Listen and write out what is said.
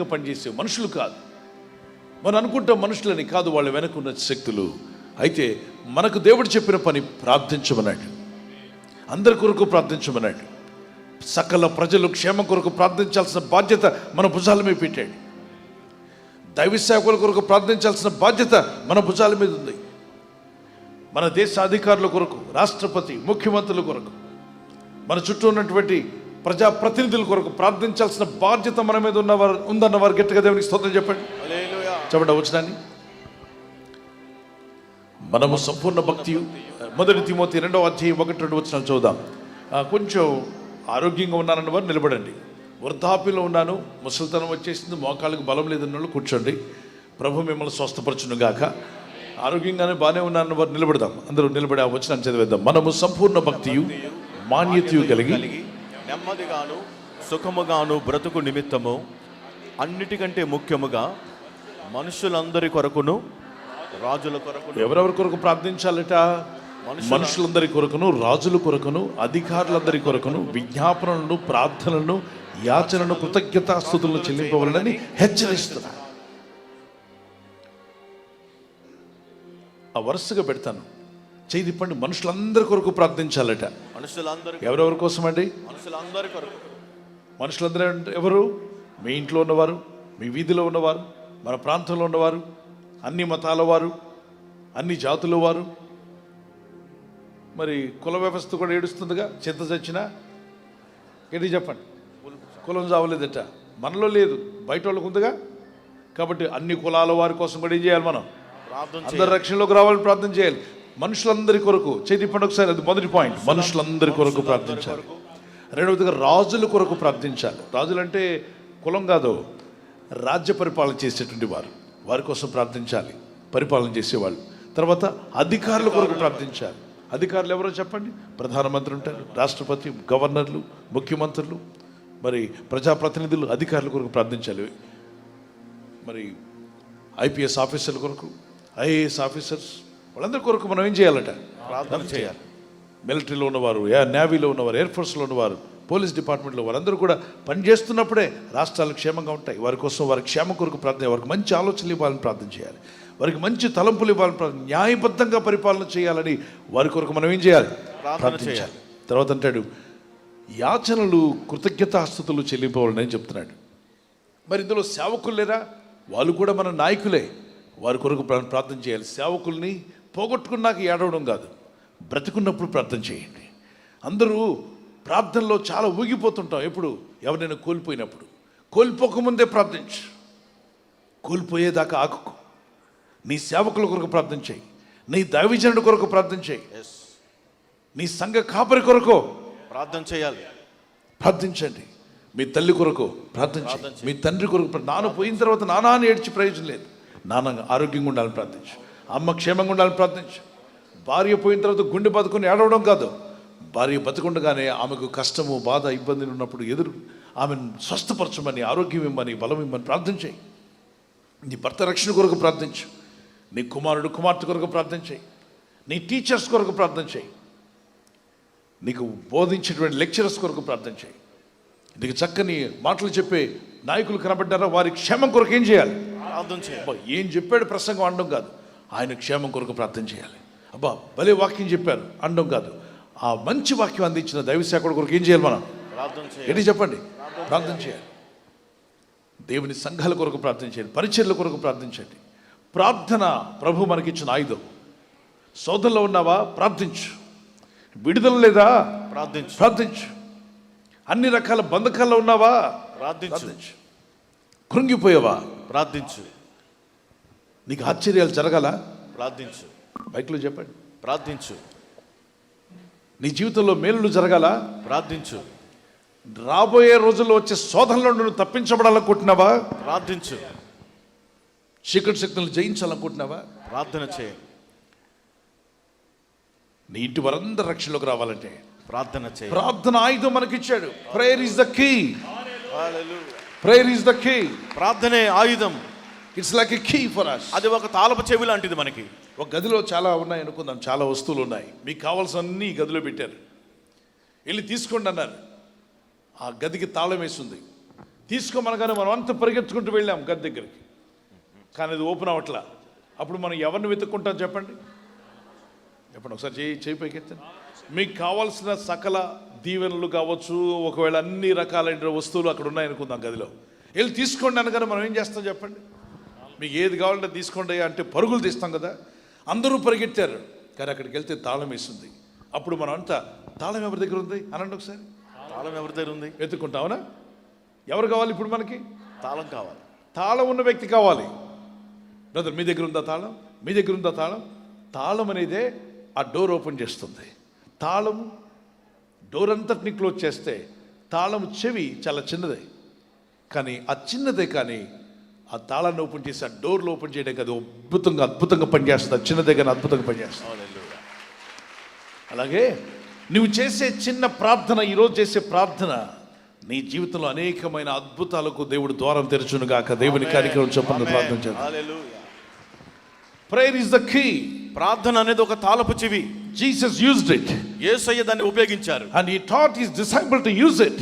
పనిచేసే మనుషులు కాదు. మనం అనుకుంటాం మనుషులని కాదు వాళ్ళ వెనకున్న శక్తులు. అయితే మనకు దేవుడు చెప్పిన పని ప్రార్థించమన్నాడు అందరి కొరకు ప్రార్థించమన్నాడు సకల ప్రజలు క్షేమం కొరకు ప్రార్థించాల్సిన బాధ్యత మన భుజాల మీద పెట్టాడు. దైవ సేవకుల కొరకు ప్రార్థించాల్సిన బాధ్యత మన భుజాల మీద ఉంది. మన దేశ అధికారుల కొరకు రాష్ట్రపతి ముఖ్యమంత్రుల కొరకు మన చుట్టూ ఉన్నటువంటి ప్రజా ప్రతినిధుల కొరకు ప్రార్థించాల్సిన బాధ్యత మన మీద ఉన్నవారు ఉందన్న వారు గట్టిగా దేవునికి స్తోత్రం చెప్పండి. చెప్పండి వచ్చినాన్ని మనము సంపూర్ణ భక్తి మొదటి తిమోతి రెండవ అధ్యాయం ఒకటి రెండు వచ్చిన చూద్దాం. కొంచెం ఆరోగ్యంగా ఉన్నానన్న వారు నిలబడండి. వృద్ధాప్యంలో ఉన్నాను ముసలితనం వచ్చేసింది మోకాళ్ళకి బలం లేదన్న వాళ్ళు కూర్చోండి. ప్రభు మిమ్మల్ని స్వస్థపరచును గాక. ఆరోగ్యంగానే బాగానే ఉన్నానన్న వారు నిలబడదాం. అందరూ నిలబడి ఆ వచ్చిన చదివేద్దాం. మనము సంపూర్ణ భక్తియు మాన్యతయు కలిగి నెమ్మదిగాను సుఖముగాను బ్రతుకు నిమిత్తము అన్నిటికంటే ముఖ్యముగా మనుషులందరి కొరకును రాజుల కొరకును. ఎవరెవరి కొరకు ప్రార్థించాలట? మనుషులందరి కొరకును రాజుల కొరకును అధికారులందరి కొరకును విజ్ఞాపనలను ప్రార్థనలను యాచనను కృతజ్ఞతాస్థుతులను చెల్లింపవలనని హెచ్చరిస్తున్నా. ఆ వరుసగా పెడతాను. చేయి తిప్పండి. మనుషులందరి కొరకు ప్రార్థించాలట. మనుషులందరి ఎవరెవరి కోసం అండి? మనుషులందరి కొరకు. మనుషులందరూ ఎవరు? మీ ఇంట్లో ఉన్నవారు మీ వీధిలో ఉన్నవారు మన ప్రాంతంలో ఉన్నవారు అన్ని మతాల వారు అన్ని జాతుల వారు. మరి కుల వ్యవస్థ కూడా ఏడుస్తుందిగా? చింత చచ్చినా? ఏంటి చెప్పండి? కులం చావలేదట. మనలో లేదు. బయట వాళ్ళకు ఉందిగా? కాబట్టి అన్ని కులాల వారి కోసం కూడా ఏం చేయాలి మనం? అందరి రక్షణలోకి రావాలని ప్రార్థన చేయాలి. మనుషులందరి కొరకు చేతి పండు ఒకసారి అది మొదటి పాయింట్ మనుషులందరి కొరకు ప్రార్థించాలి. రెండవదిగా రాజుల కొరకు ప్రార్థించాలి. రాజులు అంటే కులం కాదు రాజ్య పరిపాలన చేసేటువంటి వారు. వారి కోసం ప్రార్థించాలి పరిపాలన చేసేవాళ్ళు. తర్వాత అధికారుల కొరకు ప్రార్థించాలి. అధికారులు ఎవరో చెప్పండి? ప్రధానమంత్రి ఉంటారు రాష్ట్రపతి గవర్నర్లు ముఖ్యమంత్రులు మరి ప్రజాప్రతినిధులు అధికారుల కొరకు ప్రార్థించాలి. మరి ఐపీఎస్ ఆఫీసర్ల కొరకు ఐఏఎస్ ఆఫీసర్స్ వాళ్ళందరి కొరకు మనం ఏం చేయాలట? ప్రార్థన చేయాలి. మిలిటరీలో ఉన్నవారు నేవీలో ఉన్నవారు ఎయిర్ ఫోర్స్లో ఉన్నవారు పోలీస్ డిపార్ట్మెంట్లో వారందరూ కూడా పనిచేస్తున్నప్పుడే రాష్ట్రాలు క్షేమంగా ఉంటాయి. వారి కోసం వారి క్షేమం కొరకు ప్రార్థన వారికి మంచి ఆలోచనలు ఇవ్వాలని ప్రార్థన చేయాలి. వారికి మంచి తలంపులు ఇవ్వాలని ప్రార్థన న్యాయబద్ధంగా పరిపాలన చేయాలని వారి కొరకు మనం ఏం చేయాలి? ప్రార్థన ప్రార్థించాలి తర్వాత అంటాడు యాచనలు కృతజ్ఞతాస్థుతులు చెల్లింపవాలని చెప్తున్నాడు. మరి ఇందులో సేవకులు లేరా? వాళ్ళు కూడా మన నాయకులే. వారి కొరకు ప్రా- ప్రార్థన చేయాలి. సేవకుల్ని పోగొట్టుకున్నాక ఏడవడం కాదు. బ్రతికున్నప్పుడు ప్రార్థన చేయండి. అందరూ ప్రార్థనలో చాలా ఊగిపోతుంటాం. ఎప్పుడు? ఎవరైనా కోల్పోయినప్పుడు. కోల్పోకముందే ప్రార్థించు. కోల్పోయేదాకా ఆకుకు. నీ సేవకుల కొరకు ప్రార్థన చేయి. నీ దైవజనుడి కొరకు ప్రార్థన చేయి. నీ సంఘ కాపరి కొరకు ప్రార్థన చేయాలి. ప్రార్థించండి. మీ తల్లి కొరకు ప్రార్థించండి. మీ తండ్రి కొరకు నాన్న పోయిన తర్వాత అని ఏడ్చి ప్రయోజనం లేదు. నాన్న ఆరోగ్యంగా ఉండాలని ప్రార్థించు. అమ్మ క్షేమంగా ఉండాలని ప్రార్థించు. భార్య పోయిన తర్వాత గుండె బతుకుని ఏడవడం కాదు. భార్య బతుకుండగానే ఆమెకు కష్టము బాధ ఇబ్బందులు ఉన్నప్పుడు ఎదురు ఆమెను స్వస్థపరచమని ఆరోగ్యం ఇమ్మని బలం ఇమ్మని ప్రార్థన చేయి నీ భర్త రక్షణ కొరకు ప్రార్థించు. నీ కుమారుడు కుమార్తె కొరకు ప్రార్థన చేయి నీ టీచర్స్ కొరకు ప్రార్థన చేయి నీకు బోధించేటువంటి లెక్చరర్స్ కొరకు ప్రార్థన చేయి నీకు చక్కని మాటలు చెప్పే నాయకులు కనబడ్డారా? వారి క్షేమం కొరకు ఏం చేయాలి? ఏం చెప్పాడు ప్రసంగం అనడం కాదు. ఆయన క్షేమం కొరకు ప్రార్థన చేయాలి. అబ్బా భలే వాక్యం చెప్పారు. అనడం కాదు. ఆ మంచి వాక్యం అందించిన దైవశాఖ కొరకు ఏం చేయాలి మనం? ఏంటి చెప్పండి? ప్రార్థన చేయాలి. దేవుని సంఘాల కొరకు ప్రార్థన చేయండి పరిచర్ల కొరకు ప్రార్థించండి ప్రార్థన ప్రభు మనకిచ్చిన ఆయుధం. సోదరులో ఉన్నావా? ప్రార్థించు. విడుదల లేదా? ప్రార్థించు. ప్రార్థించు. అన్ని రకాల బంధకాల్లో ఉన్నావా? ప్రార్థించు. ప్రార్థించు. కృంగిపోయావా? ప్రార్థించు. నీకు ఆశ్చర్యాలు జరగాల? ప్రార్థించు. బైక్లో చెప్పండి. ప్రార్థించు. నీ జీవితంలో మేలులు జరగాల? ప్రార్థించు. రాబోయే రోజుల్లో వచ్చే శోధనలో నువ్వు తప్పించబడాలనుకుంటున్నావా? ప్రార్థించు. చీకటి శక్తులను జయించాలనుకుంటున్నావా? ప్రార్థన చేయి. నీ ఇంటి వారందరూ రక్షణలోకి రావాలంటే ప్రార్థన చేయి. ప్రార్థన ఆయుధం మనకిచ్చాడు. Prayer is the key. Prayer is the key ప్రార్థనే ఆయుధం. It's like a key for us అది ఒక తాళపు చెవి లాంటిది మనకి. ఒక గదిలో చాలా ఉన్నాయి అనుకుందాం చాలా వస్తువులు ఉన్నాయి. మీకు కావాల్సిన అన్ని ఈ గదిలో పెట్టారు. వెళ్ళి తీసుకోండి అన్నారు. ఆ గదికి తాళం వేసింది. తీసుకోమనగానే మనం అంత పరిగెత్తుకుంటూ వెళ్ళాం గది దగ్గరికి. కానీ అది ఓపెన్ అవ్వట్లా. అప్పుడు మనం ఎవరిని వెతుక్కుంటాం చెప్పండి? చెప్పండి ఒకసారి చేయి చేయి మీకు కావాల్సిన సకల దీవెనలు కావచ్చు ఒకవేళ అన్ని రకాలైన వస్తువులు అక్కడ ఉన్నాయనుకుందాం గదిలో. వెళ్ళి తీసుకోండి అనగానే మనం ఏం చేస్తాం చెప్పండి? మీకు ఏది కావాలంటే తీసుకోండి అంటే పరుగులు తీస్తాం కదా. అందరూ పరిగెత్తారు కానీ అక్కడికి వెళ్తే తాళం వేస్తుంది అప్పుడు మనం అంతా తాళం ఎవరి దగ్గర ఉంది? అనండి ఒకసారి. తాళం ఎవరి దగ్గర ఉంది? వెతుక్కుంటావునా ఎవరు కావాలి ఇప్పుడు మనకి? తాళం కావాలి. తాళం ఉన్న వ్యక్తి కావాలి. బ్రదర్ మీ దగ్గర ఉందా తాళం? మీ దగ్గర ఉందా తాళం? తాళం అనేదే ఆ డోర్ ఓపెన్ చేస్తుంది. తాళం డోర్ అంతటిని క్లోజ్ చేస్తే తాళం చెవి చాలా చిన్నదే. కానీ ఆ చిన్నదే కానీ ఆ తాళాన్ని ఓపెన్ చేసి ఆ డోర్లు ఓపెన్ చేయడానికి అది అద్భుతంగా అద్భుతంగా పనిచేస్తుంది. చిన్నదే కానీ అద్భుతంగా పనిచేస్తుంది. అలాగే నువ్వు చేసే చిన్న ప్రార్థన ఈరోజు చేసే ప్రార్థన నీ జీవితంలో అనేకమైన అద్భుతాలకు దేవుడు ద్వారం తెరచును గాక. దేవుని కార్యక్రమం చెప్పండి. ప్రార్థన hallelujah. Prayer is the key ప్రార్థన అనేది ఒక తాళపు చెవి. జీసస్ యూజ్డ్ ఇట్ యేసయ్య దాన్ని ఉపయోగించారు. And he taught his disciple to use it